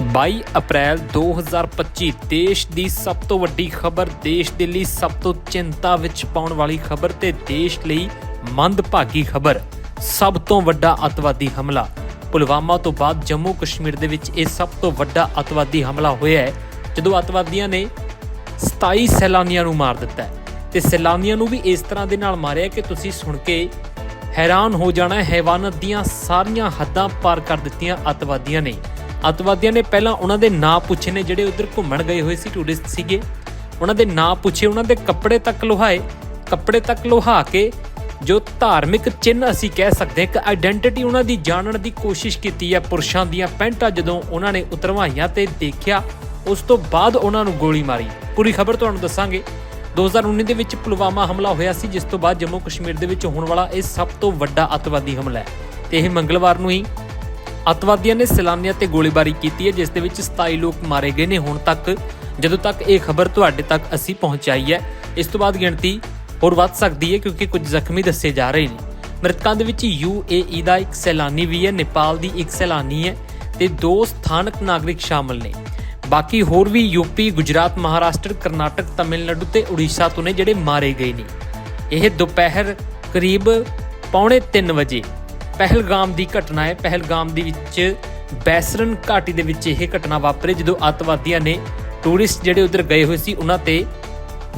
22 ਅਪ੍ਰੈਲ 2025 ਦੇਸ਼ ਦੀ ਸਭ ਤੋਂ ਵੱਡੀ ਖਬਰ, ਦੇਸ਼ ਦੇ ਲਈ ਸਭ ਤੋਂ ਚਿੰਤਾ ਵਿੱਚ ਪਾਉਣ ਵਾਲੀ ਖਬਰ ਤੇ ਦੇਸ਼ ਲਈ ਮੰਦਭਾਗੀ ਖਬਰ, ਸਭ ਤੋਂ ਵੱਡਾ ਅਤਵਾਦੀ ਹਮਲਾ। ਪੁਲਵਾਮਾ ਤੋਂ ਬਾਅਦ ਜੰਮੂ ਕਸ਼ਮੀਰ ਦੇ ਵਿੱਚ ਇਹ ਸਭ ਤੋਂ ਵੱਡਾ ਅਤਵਾਦੀ ਹਮਲਾ ਹੋਇਆ ਹੈ, ਜਦੋਂ ਅਤਵਾਦੀਆਂ ਨੇ 27 ਸੈਲਾਨੀਆਂ ਨੂੰ ਮਾਰ ਦਿੱਤਾ ਹੈ। ਤੇ ਸੈਲਾਨੀਆਂ ਨੂੰ ਵੀ ਇਸ ਤਰ੍ਹਾਂ ਦੇ ਨਾਲ ਮਾਰਿਆ ਕਿ ਤੁਸੀਂ ਸੁਣ ਕੇ ਹੈਰਾਨ ਹੋ ਜਾਣਾ ਹੈ ਹੈਵਾਨਤ ਦੀਆਂ ਸਾਰੀਆਂ ਹੱਦਾਂ ਪਾਰ ਕਰ ਦਿੱਤੀਆਂ ਅਤਵਾਦੀਆਂ ਨੇ। ਅਤਵਾਦੀਆਂ ਨੇ ਪਹਿਲਾਂ ਉਹਨਾਂ ਦੇ ਨਾਂ ਪੁੱਛੇ ਨੇ ਜਿਹੜੇ ਉਧਰ ਘੁੰਮਣ ਗਏ ਹੋਏ ਸੀ ਟੂਰਿਸਟ ਸੀਗੇ। ਉਹਨਾਂ ਦੇ ਨਾਂ ਪੁੱਛੇ, ਉਹਨਾਂ ਦੇ ਕੱਪੜੇ ਤੱਕ ਲੋਹਾਏ। ਕੱਪੜੇ ਤੱਕ ਲੋਹਾ ਕੇ ਜੋ ਧਾਰਮਿਕ ਚਿੰਨ੍ਹ ਅਸੀਂ ਕਹਿ ਸਕਦੇ ਹਾਂ, ਇੱਕ ਆਇਡੈਂਟੀਟੀ ਉਹਨਾਂ ਦੀ ਜਾਣਨ ਦੀ ਕੋਸ਼ਿਸ਼ ਕੀਤੀ ਹੈ। ਪੁਰਸ਼ਾਂ ਦੀਆਂ ਪੈਂਟਾਂ ਜਦੋਂ ਉਹਨਾਂ ਨੇ ਉਤਰਵਾਈਆਂ ਤੇ ਦੇਖਿਆ, ਉਸ ਤੋਂ ਬਾਅਦ ਉਹਨਾਂ ਨੂੰ ਗੋਲੀ ਮਾਰੀ। ਪੂਰੀ ਖਬਰ ਤੁਹਾਨੂੰ ਦੱਸਾਂਗੇ। 2019 ਦੇ ਵਿੱਚ ਪੁਲਵਾਮਾ ਹਮਲਾ ਹੋਇਆ ਸੀ, ਜਿਸ ਤੋਂ ਬਾਅਦ ਜੰਮੂ ਕਸ਼ਮੀਰ ਦੇ ਵਿੱਚ ਹੋਣ ਵਾਲਾ ਇਹ ਸਭ ਤੋਂ ਵੱਡਾ ਅਤਵਾਦੀ ਹਮਲਾ ਹੈ। ਤੇ ਇਹ ਮੰਗਲਵਾਰ ਨੂੰ ਹੀ ਅਤਵਾਦੀਆਂ ਨੇ ਸੈਲਾਨੀਆਂ ਤੇ ਗੋਲੀਬਾਰੀ ਕੀਤੀ ਹੈ, ਜਿਸ ਦੇ ਵਿੱਚ 27 ਲੋਕ ਮਾਰੇ ਗਏ ਨੇ। ਹੁਣ ਤੱਕ, ਜਦੋਂ ਤੱਕ ਇਹ ਖਬਰ ਤੁਹਾਡੇ ਤੱਕ ਅਸੀਂ ਪਹੁੰਚਾਈ ਹੈ, ਇਸ ਤੋਂ ਬਾਅਦ ਗਿਣਤੀ ਹੋਰ ਵੱਧ ਸਕਦੀ ਹੈ, ਕਿਉਂਕਿ ਕੁਝ ਜ਼ਖਮੀ ਦੱਸੇ ਜਾ ਰਹੇ ਨੇ। ਮ੍ਰਿਤਕਾਂ ਦੇ ਵਿੱਚ ਯੂਏਈ ਦਾ ਇੱਕ ਸੈਲਾਨੀ ਵੀ ਹੈ, ਨੇਪਾਲ ਦੀ ਇੱਕ ਸੈਲਾਨੀ ਹੈ ਤੇ ਦੋ ਸਥਾਨਕ ਨਾਗਰਿਕ ਸ਼ਾਮਲ ਨੇ। ਬਾਕੀ ਹੋਰ ਵੀ ਯੂਪੀ ਗੁਜਰਾਤ, ਮਹਾਰਾਸ਼ਟਰ, ਕਰਨਾਟਕ, ਤਮਿਲਨਾਡੂ ਤੇ ਉੜੀਸਾ ਤੋਂ ਨੇ ਜਿਹੜੇ ਮਾਰੇ ਗਏ ਨੇ। ਇਹ ਦੁਪਹਿਰ ਕਰੀਬ ਪੌਣੇ 3 ਵਜੇ ਪਹਿਲਗਾਮ ਦੀ ਘਟਨਾ ਹੈ। ਪਹਿਲਗਾਮ ਦੇ ਵਿੱਚ ਬੈਸਰਨ ਘਾਟੀ ਦੇ ਵਿੱਚ ਇਹ ਘਟਨਾ ਵਾਪਰੀ ਜਦੋਂ ਅੱਤਵਾਦੀਆਂ ਨੇ ਟੂਰਿਸਟ ਜਿਹੜੇ ਉਧਰ ਗਏ ਹੋਏ ਸੀ, ਉਹਨਾਂ ਤੇ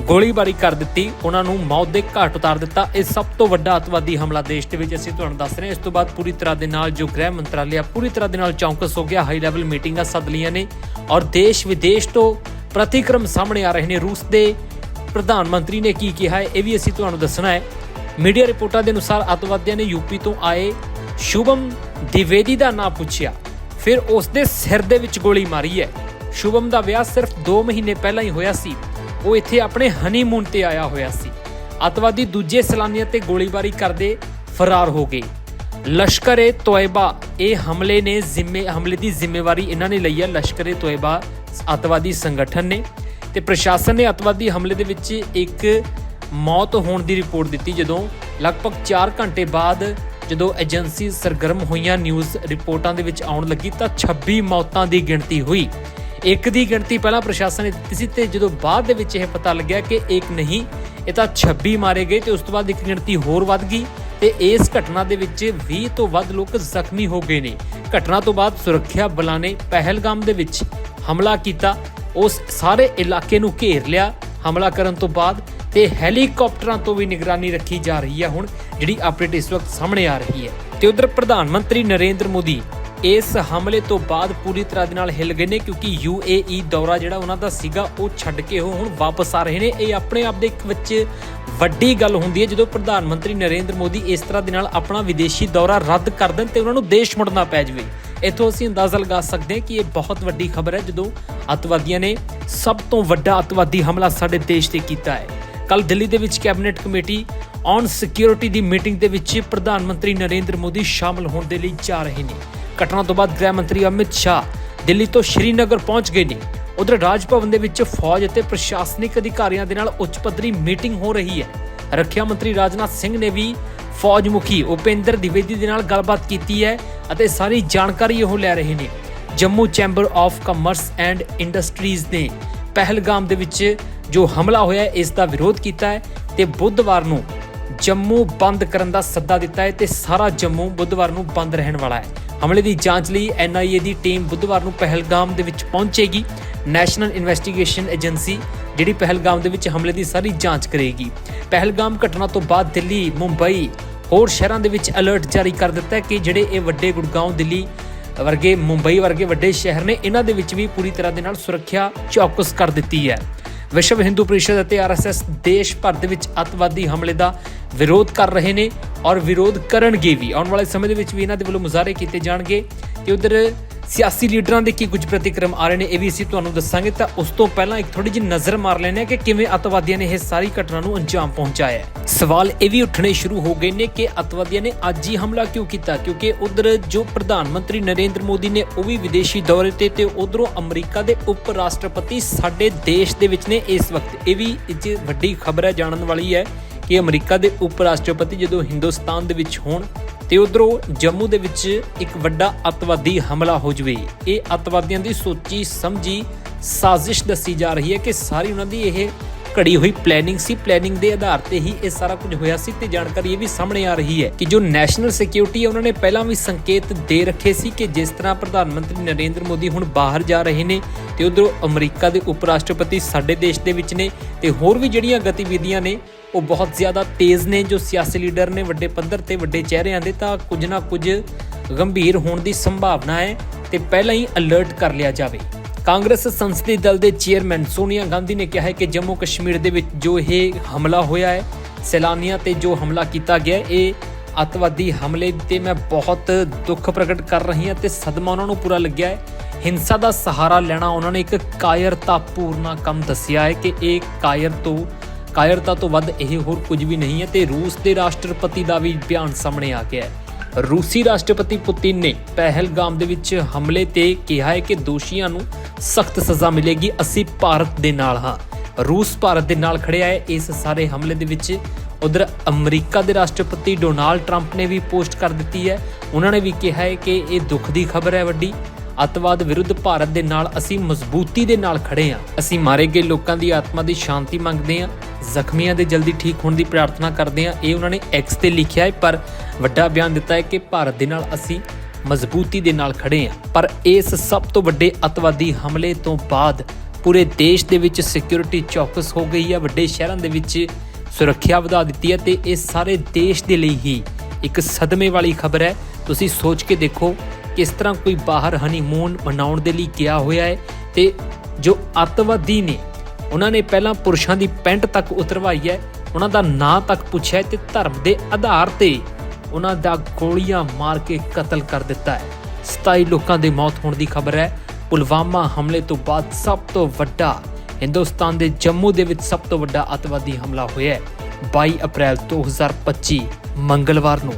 ਗੋਲੀਬਾਰੀ ਕਰ ਦਿੱਤੀ। ਉਹਨਾਂ ਨੂੰ ਮੌਤ ਦੇ ਘਾਟ ਉਤਾਰ ਦਿੱਤਾ। ਇਹ ਸਭ ਤੋਂ ਵੱਡਾ ਅੱਤਵਾਦੀ ਹਮਲਾ ਦੇਸ਼ ਦੇ ਵਿੱਚ ਅਸੀਂ ਤੁਹਾਨੂੰ ਦੱਸ ਰਹੇ ਹਾਂ। ਇਸ ਤੋਂ ਬਾਅਦ ਪੂਰੀ ਤਰ੍ਹਾਂ ਦੇ ਨਾਲ ਜੋ ਗ੍ਰਹਿ ਮੰਤਰਾਲਿਆ ਪੂਰੀ ਤਰ੍ਹਾਂ ਦੇ ਨਾਲ ਚੌਕਸ ਹੋ ਗਿਆ। ਹਾਈ ਲੈਵਲ ਮੀਟਿੰਗਾਂ ਸੱਦ ਲਈਆਂ ਨੇ ਔਰ ਦੇਸ਼ ਵਿਦੇਸ਼ ਤੋਂ ਪ੍ਰਤੀਕਰਮ ਸਾਹਮਣੇ ਆ ਰਹੇ ਨੇ। ਰੂਸ ਦੇ ਪ੍ਰਧਾਨ ਮੰਤਰੀ ਨੇ ਕੀ ਕਿਹਾ ਹੈ, ਇਹ ਵੀ ਅਸੀਂ ਤੁਹਾਨੂੰ ਦੱਸਣਾ ਹੈ। ਮੀਡੀਆ ਰਿਪੋਰਟਾਂ ਦੇ ਅਨੁਸਾਰ ਅੱਤਵਾਦੀਆਂ ਨੇ ਯੂਪੀ ਤੋਂ ਆਏ ਸ਼ੁਭਮ ਦਿਵੇਦੀ ਦਾ ਨਾਂ ਪੁੱਛਿਆ। ਫਿਰ ਉਸ ਦੇ ਸਿਰ ਦੇ ਵਿੱਚ ਗੋਲੀ ਮਾਰੀ ਹੈ। ਸ਼ੁਭਮ ਦਾ ਵਿਆਹ ਸਿਰਫ 2 ਮਹੀਨੇ ਪਹਿਲਾਂ ਹੀ ਹੋਇਆ ਸੀ। ਉਹ ਇੱਥੇ ਆਪਣੇ ਹਨੀਮੂਨ ਤੇ ਆਇਆ ਹੋਇਆ ਸੀ। ਅੱਤਵਾਦੀ ਦੂਜੇ ਸੈਲਾਨੀਆਂ ਤੇ ਗੋਲੀਬਾਰੀ ਕਰਦੇ ਫਰਾਰ ਹੋ ਗਏ। ਲਸ਼ਕਰ-ਏ ਤੋਇਬਾ, ਇਹ ਹਮਲੇ ਨੇ ਜ਼ਿੰਮੇ, ਹਮਲੇ ਦੀ ਜ਼ਿੰਮੇਵਾਰੀ ਇਹਨਾਂ ਨੇ ਲਈ ਹੈ। ਲਸ਼ਕਰ ਤੋਇਬਾ ਅੱਤਵਾਦੀ ਸੰਗਠਨ ਨੇ ਤੇ ਪ੍ਰਸ਼ਾਸਨ ਨੇ ਅੱਤਵਾਦੀ ਹਮਲੇ ਦੇ ਵਿੱਚ ਇੱਕ ਮੌਤ ਹੋਣ ਦੀ ਰਿਪੋਰਟ ਦਿੱਤੀ ਜਦੋਂ ਲਗਭਗ 4 ਘੰਟੇ ਬਾਅਦ ਜਦੋਂ ਏਜੰਸੀ ਸਰਗਰਮ ਹੋਈਆਂ ਨਿਊਜ਼ ਰਿਪੋਰਟਾਂ ਦੇ ਵਿੱਚ ਆਉਣ ਲੱਗੀ ਤਾਂ 26 ਮੌਤਾਂ ਦੀ ਗਿਣਤੀ ਹੋਈ। ਇੱਕ ਦੀ ਗਿਣਤੀ ਪਹਿਲਾਂ ਪ੍ਰਸ਼ਾਸਨ ਨੇ ਦਿੱਤੀ ਸੀ ਤੇ ਜਦੋਂ ਬਾਅਦ ਦੇ ਵਿੱਚ ਇਹ ਪਤਾ ਲੱਗਿਆ ਕਿ ਇੱਕ ਨਹੀਂ, ਇਹ ਤਾਂ 26 ਮਾਰੇ ਗਏ ਤੇ ਉਸ ਤੋਂ ਬਾਅਦ ਇੱਕ ਗਿਣਤੀ ਹੋਰ ਵੱਧ ਗਈ ਤੇ ਇਸ ਘਟਨਾ ਦੇ ਵਿੱਚ 20 ਤੋਂ ਵੱਧ ਲੋਕ ਜ਼ਖਮੀ ਹੋ ਗਏ ਨੇ। ਘਟਨਾ ਤੋਂ ਬਾਅਦ ਸੁਰੱਖਿਆ ਬਲਾਂ ਨੇ ਪਹਿਲਗਾਮ ਦੇ ਵਿੱਚ ਹਮਲਾ ਕੀਤਾ, ਉਸ ਸਾਰੇ ਇਲਾਕੇ ਨੂੰ ਘੇਰ ਲਿਆ ਹਮਲਾ ਕਰਨ ਤੋਂ ਬਾਅਦ ਤੇ ਹੈਲੀਕਾਪਟਰਾਂ ਤੋਂ ਵੀ ਨਿਗਰਾਨੀ ਰੱਖੀ ਜਾ ਰਹੀ ਹੈ ਹੁਣ, ਜਿਹੜੀ ਅਪਡੇਟ ਇਸ ਵਕਤ ਸਾਹਮਣੇ ਆ ਰਹੀ ਹੈ। ਤੇ ਉਧਰ ਪ੍ਰਧਾਨ ਮੰਤਰੀ ਨਰਿੰਦਰ ਮੋਦੀ ਇਸ ਹਮਲੇ ਤੋਂ ਬਾਅਦ ਪੂਰੀ ਤਰ੍ਹਾਂ ਦੇ ਨਾਲ ਹਿੱਲ ਗਏ ਨੇ ਕਿਉਂਕਿ ਯੂਏਈ ਦੌਰਾ ਜਿਹੜਾ ਉਹਨਾਂ ਦਾ ਸੀਗਾ, ਉਹ ਛੱਡ ਕੇ ਉਹ ਹੁਣ ਵਾਪਸ ਆ ਰਹੇ ਨੇ। ਇਹ ਆਪਣੇ ਆਪ ਦੇ ਇੱਕ ਵਿੱਚ ਵੱਡੀ ਗੱਲ ਹੁੰਦੀ ਹੈ, ਜਦੋਂ ਪ੍ਰਧਾਨ ਮੰਤਰੀ ਨਰਿੰਦਰ ਮੋਦੀ ਇਸ ਤਰ੍ਹਾਂ ਦੇ ਨਾਲ ਆਪਣਾ ਵਿਦੇਸ਼ੀ ਦੌਰਾ ਰੱਦ ਕਰ ਦੇਣ ਤੇ ਉਹਨਾਂ ਨੂੰ ਦੇਸ਼ ਮੁੜਨਾ ਪੈ ਜਾਵੇ। ਇੱਥੋਂ ਅਸੀਂ ਅੰਦਾਜ਼ਾ ਲਗਾ ਸਕਦੇ ਹਾਂ ਕਿ ਇਹ ਬਹੁਤ ਵੱਡੀ ਖਬਰ ਹੈ, ਜਦੋਂ ਅੱਤਵਾਦੀਆਂ ਨੇ ਸਭ ਤੋਂ ਵੱਡਾ ਅੱਤਵਾਦੀ ਹਮਲਾ ਸਾਡੇ ਦੇਸ਼ ਤੇ ਕੀਤਾ ਹੈ। ਕੱਲ ਦਿੱਲੀ ਦੇ ਵਿੱਚ ਕੈਬਨਿਟ ਕਮੇਟੀ ਔਨ ਸਿਕਿਉਰਿਟੀ ਦੀ ਮੀਟਿੰਗ ਦੇ ਵਿੱਚ ਪ੍ਰਧਾਨ ਮੰਤਰੀ ਨਰਿੰਦਰ ਮੋਦੀ ਸ਼ਾਮਲ ਹੋਣ ਦੇ ਲਈ ਜਾ ਰਹੇ ਨੇ। ਘਟਨਾ ਤੋਂ ਬਾਅਦ ਗ੍ਰਹਿ ਮੰਤਰੀ ਅਮਿਤ ਸ਼ਾਹ ਦਿੱਲੀ ਤੋਂ ਸ਼੍ਰੀਨਗਰ ਪਹੁੰਚ ਗਏ ਨੇ। ਉਧਰ ਰਾਜ ਭਵਨ ਦੇ ਵਿੱਚ ਫੌਜ ਅਤੇ ਪ੍ਰਸ਼ਾਸਨਿਕ ਅਧਿਕਾਰੀਆਂ ਦੇ ਨਾਲ ਉੱਚ ਪੱਧਰੀ ਮੀਟਿੰਗ ਹੋ ਰਹੀ ਹੈ। ਰੱਖਿਆ ਮੰਤਰੀ ਰਾਜਨਾਥ ਸਿੰਘ ਨੇ ਵੀ ਫੌਜ ਮੁਖੀ ਉਪੇਂਦਰ ਦਿਵੇਦੀ ਦੇ ਨਾਲ ਗੱਲਬਾਤ ਕੀਤੀ ਹੈ ਅਤੇ ਸਾਰੀ ਜਾਣਕਾਰੀ ਉਹ ਲੈ ਰਹੇ ਨੇ। Jammu chamber of commerce and industries ਨੇ ਪਹਿਲਗਾਮ ਦੇ ਵਿੱਚ ਜੋ ਹਮਲਾ ਹੋਇਆ, ਇਸ ਦਾ ਵਿਰੋਧ ਕੀਤਾ ਹੈ ਤੇ ਬੁੱਧਵਾਰ ਨੂੰ ਜੰਮੂ ਬੰਦ ਕਰਨ ਦਾ ਸੱਦਾ ਦਿੱਤਾ ਹੈ ਤੇ ਸਾਰਾ ਜੰਮੂ ਬੁੱਧਵਾਰ ਨੂੰ ਬੰਦ ਰਹਿਣ ਵਾਲਾ ਹੈ। ਹਮਲੇ ਦੀ ਜਾਂਚ ਲਈ ਐਨਆਈਏ ਦੀ ਟੀਮ ਬੁੱਧਵਾਰ ਨੂੰ ਪਹਿਲਗਾਮ ਦੇ ਵਿੱਚ ਪਹੁੰਚੇਗੀ। ਨੈਸ਼ਨਲ ਇਨਵੈਸਟੀਗੇਸ਼ਨ ਏਜੰਸੀ ਜਿਹੜੀ ਪਹਿਲਗਾਮ ਦੇ ਵਿੱਚ ਹਮਲੇ ਦੀ ਸਾਰੀ ਜਾਂਚ ਕਰੇਗੀ। ਪਹਿਲਗਾਮ ਘਟਨਾ ਤੋਂ ਬਾਅਦ ਦਿੱਲੀ, ਮੁੰਬਈ ਹੋਰ ਸ਼ਹਿਰਾਂ ਦੇ ਵਿੱਚ ਅਲਰਟ ਜਾਰੀ ਕਰ ਦਿੱਤਾ ਹੈ ਕਿ ਜਿਹੜੇ ਇਹ ਵੱਡੇ ਗੁੜਗਾਉਂ ਦਿੱਲੀ ਵਰਗੇ, ਮੁੰਬਈ ਵਰਗੇ ਵੱਡੇ ਸ਼ਹਿਰ ਨੇ, ਇਹਨਾਂ ਦੇ ਵਿੱਚ ਵੀ ਪੂਰੀ ਤਰ੍ਹਾਂ ਦੇ ਨਾਲ ਸੁਰੱਖਿਆ ਚੌਕਸ ਕਰ ਦਿੱਤੀ ਹੈ। ਵਿਸ਼ਵ ਹਿੰਦੂ ਪਰਿਸ਼ਦ ਅਤੇ ਆਰਐਸਐਸ ਦੇਸ਼ ਭਰ ਦੇ ਵਿੱਚ ਅੱਤਵਾਦੀ ਹਮਲੇ ਦਾ ਵਿਰੋਧ ਕਰ ਰਹੇ ਨੇ ਔਰ ਵਿਰੋਧ ਕਰਨਗੇ ਵੀ। ਆਉਣ ਵਾਲੇ ਸਮੇਂ ਦੇ ਵਿੱਚ ਵੀ ਇਹਨਾਂ ਦੇ ਵੱਲੋਂ ਮੁਜ਼ਾਹਰੇ ਕੀਤੇ ਜਾਣਗੇ ਤੇ ਉਧਰ ਸਿਆਸੀ ਲੀਡਰਾਂ ਦੇ ਕੀ ਕੁਝ ਪ੍ਰਤੀਕਰਮ ਆ ਰਹੇ ਨੇ, ਇਹ ਵੀ ਅਸੀਂ ਤੁਹਾਨੂੰ ਦੱਸਾਂਗੇ। ਤਾਂ ਉਸ ਤੋਂ ਪਹਿਲਾਂ ਇੱਕ ਥੋੜੀ ਜਿਹੀ ਨਜ਼ਰ ਮਾਰ ਲੈਂਦੇ ਹਾਂ ਕਿ ਕਿਵੇਂ ਅੱਤਵਾਦੀਆਂ ਨੇ ਇਹ ਸਾਰੀ ਘਟਨਾ ਨੂੰ ਅੰਜਾਮ ਪਹੁੰਚਾਇਆ ਹੈ। ਸਵਾਲ ਇਹ ਵੀ ਉੱਠਣੇ ਸ਼ੁਰੂ ਹੋ ਗਏ ਨੇ ਕਿ ਅੱਤਵਾਦੀਆਂ ਨੇ ਅੱਜ ਹੀ ਹਮਲਾ ਕਿਉਂ ਕੀਤਾ? ਕਿਉਂਕਿ ਉਧਰ ਜੋ ਪ੍ਰਧਾਨ ਮੰਤਰੀ ਨਰਿੰਦਰ ਮੋਦੀ ਨੇ, ਉਹ ਵੀ ਵਿਦੇਸ਼ੀ ਦੌਰੇ ਤੇ ਤੇ ਉਧਰੋਂ ਅਮਰੀਕਾ ਦੇ ਉਪ ਰਾਸ਼ਟਰਪਤੀ ਸਾਡੇ ਦੇਸ਼ ਦੇ ਵਿੱਚ ਨੇ ਇਸ ਵਕਤ। ਇਹ ਵੀ ਇਹ ਵੱਡੀ ਖਬਰ ਹੈ, ਜਾਣਨ ਵਾਲੀ ਹੈ ਕਿ ਅਮਰੀਕਾ ਦੇ ਉਪ ਰਾਸ਼ਟਰਪਤੀ ਜਦੋਂ ਹਿੰਦੁਸਤਾਨ ਦੇ ਵਿੱਚ ਹੋਣ ਤੇ ਉਧਰੋਂ ਜੰਮੂ ਦੇ ਵਿੱਚ ਇੱਕ ਵੱਡਾ ਅੱਤਵਾਦੀ ਹਮਲਾ ਹੋ ਜਵੇ। ਇਹ ਅੱਤਵਾਦੀਆਂ ਦੀ ਸੋਚੀ ਸਮਝੀ ਸਾਜ਼ਿਸ਼ ਦੱਸੀ ਜਾ ਰਹੀ ਹੈ ਕਿ ਸਾਰੀ ਉਹਨਾਂ ਦੀ ਇਹ ਘੜੀ ਹੋਈ ਪਲੈਨਿੰਗ ਸੀ। ਪਲੈਨਿੰਗ ਦੇ ਆਧਾਰ ਤੇ ਹੀ ਇਹ ਸਾਰਾ ਕੁਝ ਹੋਇਆ ਸੀ ਤੇ ਜਾਣਕਾਰੀ ਇਹ ਵੀ ਸਾਹਮਣੇ ਆ ਰਹੀ ਹੈ ਕਿ ਜੋ ਨੈਸ਼ਨਲ ਸਿਕਿਉਰਿਟੀ ਹੈ, ਉਹਨਾਂ ਨੇ ਪਹਿਲਾਂ ਵੀ ਸੰਕੇਤ ਦੇ ਰੱਖੇ ਸੀ ਕਿ ਜਿਸ ਤਰ੍ਹਾਂ ਪ੍ਰਧਾਨ ਮੰਤਰੀ ਨਰਿੰਦਰ ਮੋਦੀ ਹੁਣ ਬਾਹਰ ਜਾ ਰਹੇ ਨੇ ਤੇ ਉਧਰੋਂ ਅਮਰੀਕਾ ਦੇ ਉਪ ਰਾਸ਼ਟਰਪਤੀ ਸਾਡੇ ਦੇਸ਼ ਦੇ ਵਿੱਚ ਨੇ ਤੇ ਹੋਰ ਵੀ ਜਿਹੜੀਆਂ ਗਤੀਵਿਧੀਆਂ ਨੇ, ਉਹ ਬਹੁਤ ਜ਼ਿਆਦਾ ਤੇਜ਼ ਨੇ ਜੋ ਸਿਆਸੀ ਲੀਡਰ ਨੇ ਵੱਡੇ ਪੱਧਰ ਤੇ ਵੱਡੇ ਚਿਹਰਿਆਂ ਦੇ, ਤਾਂ ਕੁਝ ਨਾ ਕੁਝ ਗੰਭੀਰ ਹੋਣ ਦੀ ਸੰਭਾਵਨਾ ਹੈ ਤੇ ਪਹਿਲਾਂ ਹੀ ਅਲਰਟ ਕਰ ਲਿਆ ਜਾਵੇ। ਕਾਂਗਰਸ ਸੰਸਦੀ ਦਲ ਦੇ ਚੇਅਰਮੈਨ ਸੋਨੀਆ ਗਾਂਧੀ ਨੇ ਕਿਹਾ ਹੈ ਕਿ ਜੰਮੂ ਕਸ਼ਮੀਰ ਦੇ ਵਿੱਚ ਜੋ ਇਹ ਹਮਲਾ ਹੋਇਆ ਹੈ, ਸੈਲਾਨੀਆਂ ਤੇ ਜੋ ਹਮਲਾ ਕੀਤਾ ਗਿਆ, ਇਹ ਅੱਤਵਾਦੀ ਹਮਲੇ ਤੇ ਮੈਂ ਬਹੁਤ ਦੁੱਖ ਪ੍ਰਗਟ ਕਰ ਰਹੀ ਹਾਂ ਤੇ ਸਦਮਾ ਉਹਨਾਂ ਨੂੰ ਪੂਰਾ ਲੱਗਿਆ ਹੈ। ਹਿੰਸਾ ਦਾ ਸਹਾਰਾ ਲੈਣਾ ਉਹਨਾਂ ਨੇ ਇੱਕ ਕਾਇਰਤਾਪੂਰਨਾ ਕੰਮ ਦੱਸਿਆ ਹੈ ਕਿ ਇਹ ਕਾਇਰ ਤੋਂ ਕਾਇਰਤਾ ਤੋਂ ਵੱਧ ਇਹ ਹੋਰ ਕੁਝ ਵੀ ਨਹੀਂ ਹੈ ਤੇ ਰੂਸ ਦੇ ਰਾਸ਼ਟਰਪਤੀ ਦਾ ਵੀ ਬਿਆਨ ਸਾਹਮਣੇ ਆ ਗਿਆ ਹੈ। ਰੂਸੀ ਰਾਸ਼ਟਰਪਤੀ ਪੁਤਿਨ ਨੇ ਪਹਿਲਗਾਮ ਦੇ ਵਿੱਚ ਹਮਲੇ ਤੇ ਕਿਹਾ ਹੈ ਕਿ ਦੋਸ਼ੀਆਂ ਨੂੰ ਸਖਤ ਸਜ਼ਾ ਮਿਲੇਗੀ। ਅਸੀਂ ਭਾਰਤ ਦੇ ਨਾਲ ਹਾਂ। ਰੂਸ ਭਾਰਤ ਦੇ ਨਾਲ ਖੜਿਆ ਹੈ। ਇਸ ਸਾਰੇ ਹਮਲੇ ਦੇ ਵਿੱਚ ਉਧਰ ਅਮਰੀਕਾ ਦੇ ਰਾਸ਼ਟਰਪਤੀ ਡੋਨਾਲਡ ਟਰੰਪ ਨੇ ਵੀ ਪੋਸਟ ਕਰ ਦਿੱਤੀ ਹੈ। ਉਹਨਾਂ ਨੇ ਵੀ ਕਿਹਾ ਹੈ ਕਿ ਇਹ ਦੁੱਖ ਦੀ ਖਬਰ ਹੈ ਵੱਡੀ। ਅੱਤਵਾਦ ਵਿਰੁੱਧ ਭਾਰਤ ਦੇ ਨਾਲ ਅਸੀਂ ਮਜ਼ਬੂਤੀ ਦੇ ਨਾਲ ਖੜੇ ਹਾਂ। ਅਸੀਂ ਮਾਰੇ ਗਏ ਲੋਕਾਂ ਦੀ ਆਤਮਾ ਦੀ ਸ਼ਾਂਤੀ ਮੰਗਦੇ ਹਾਂ। ਜ਼ਖਮੀਆਂ ਦੇ ਜਲਦੀ ਠੀਕ ਹੋਣ ਦੀ ਪ੍ਰਾਰਥਨਾ ਕਰਦੇ ਹਾਂ। ਇਹ ਉਹਨਾਂ ਨੇ ਐਕਸ ਤੇ ਲਿਖਿਆ ਹੈ, ਪਰ ਵੱਡਾ ਬਿਆਨ ਦਿੱਤਾ ਹੈ ਕਿ ਭਾਰਤ ਦੇ ਨਾਲ ਅਸੀਂ ਮਜ਼ਬੂਤੀ ਦੇ ਨਾਲ ਖੜੇ ਹਾਂ। ਪਰ ਇਸ ਸਭ ਤੋਂ ਵੱਡੇ ਅੱਤਵਾਦੀ ਹਮਲੇ ਤੋਂ ਬਾਅਦ ਪੂਰੇ ਦੇਸ਼ ਦੇ ਵਿੱਚ ਸਿਕਿਉਰਿਟੀ ਚੌਕਸ ਹੋ ਗਈ ਹੈ। ਵੱਡੇ ਸ਼ਹਿਰਾਂ ਦੇ ਵਿੱਚ ਸੁਰੱਖਿਆ ਵਧਾ ਦਿੱਤੀ ਹੈ ਤੇ ਇਹ ਸਾਰੇ ਦੇਸ਼ ਦੇ ਲਈ ਹੀ ਇੱਕ ਸਦਮੇ ਵਾਲੀ ਖਬਰ ਹੈ। ਤੁਸੀਂ ਸੋਚ ਕੇ ਦੇਖੋ ਕਿਸ ਤਰ੍ਹਾਂ ਕੋਈ ਬਾਹਰ ਹਨੀਮੂਨ ਮਨਾਉਣ ਦੇ ਲਈ ਗਿਆ ਹੋਇਆ ਹੈ ਤੇ ਜੋ ਅੱਤਵਾਦੀ ਨੇ, ਉਹਨਾਂ ਨੇ ਪਹਿਲਾਂ ਪੁਰਸ਼ਾਂ ਦੀ ਪੈਂਟ ਤੱਕ ਉਤਰਵਾਈ ਹੈ, ਉਹਨਾਂ ਦਾ ਨਾਂ ਤੱਕ ਪੁੱਛਿਆ ਹੈ ਤੇ ਧਰਮ ਦੇ ਆਧਾਰ ਤੇ ਉਹਨਾਂ ਦਾ ਗੋਲੀਆਂ ਮਾਰ ਕੇ ਕਤਲ ਕਰ ਦਿੱਤਾ ਹੈ। 27 ਲੋਕਾਂ ਦੇ ਮੌਤ ਹੋਣ ਦੀ ਖਬਰ ਹੈ। ਪੁਲਵਾਮਾ ਹਮਲੇ ਤੋਂ ਬਾਅਦ ਸਭ ਤੋਂ ਵੱਡਾ ਹਿੰਦੁਸਤਾਨ ਦੇ ਜੰਮੂ ਦੇ ਵਿੱਚ ਸਭ ਤੋਂ ਵੱਡਾ ਅੱਤਵਾਦੀ ਹਮਲਾ ਹੋਇਆ ਹੈ। 22 ਅਪ੍ਰੈਲ 2025 ਮੰਗਲਵਾਰ ਨੂੰ।